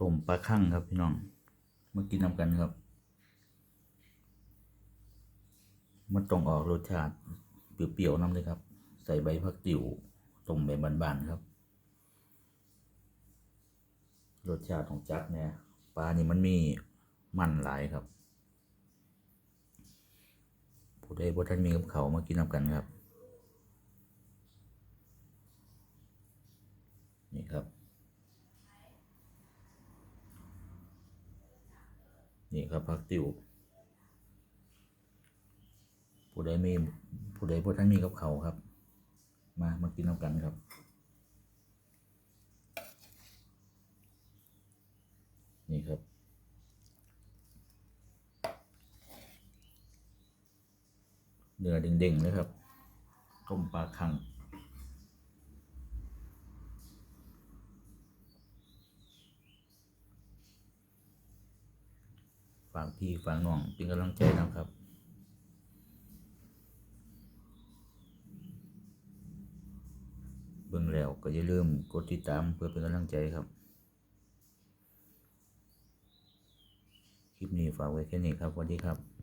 ต้มปลาคั่งครับพี่น้องมากินนำกันครับ มันต้องออกรสชาติเปรี้ยวๆน้ำเลยครับ ใส่ใบผักติ๋วต้มแบบบานๆครับ รสชาติของจักเนี่ยปลานี่มันมีมันหลายครับผู้ใดบ่ท่านมีกับเขาวมากินนำกันครับ นี่ครับ นี่ครับผักติวผู้ใดมีผู้ใดบ่ท่านมีกับเขาครับ มามากินน้ำกันครับ นี่ครับเนื้อเด้งๆเลยครับต้มปลาคัง ฝากพี่ฝากน้องเป็นกำลังใจนะครับเบิ่งแล้วก็อย่าลืมกดติดตามเพื่อเป็นกำลังใจครับ คลิปนี้ฝากไว้แค่นี้ครับสวัสดีครับ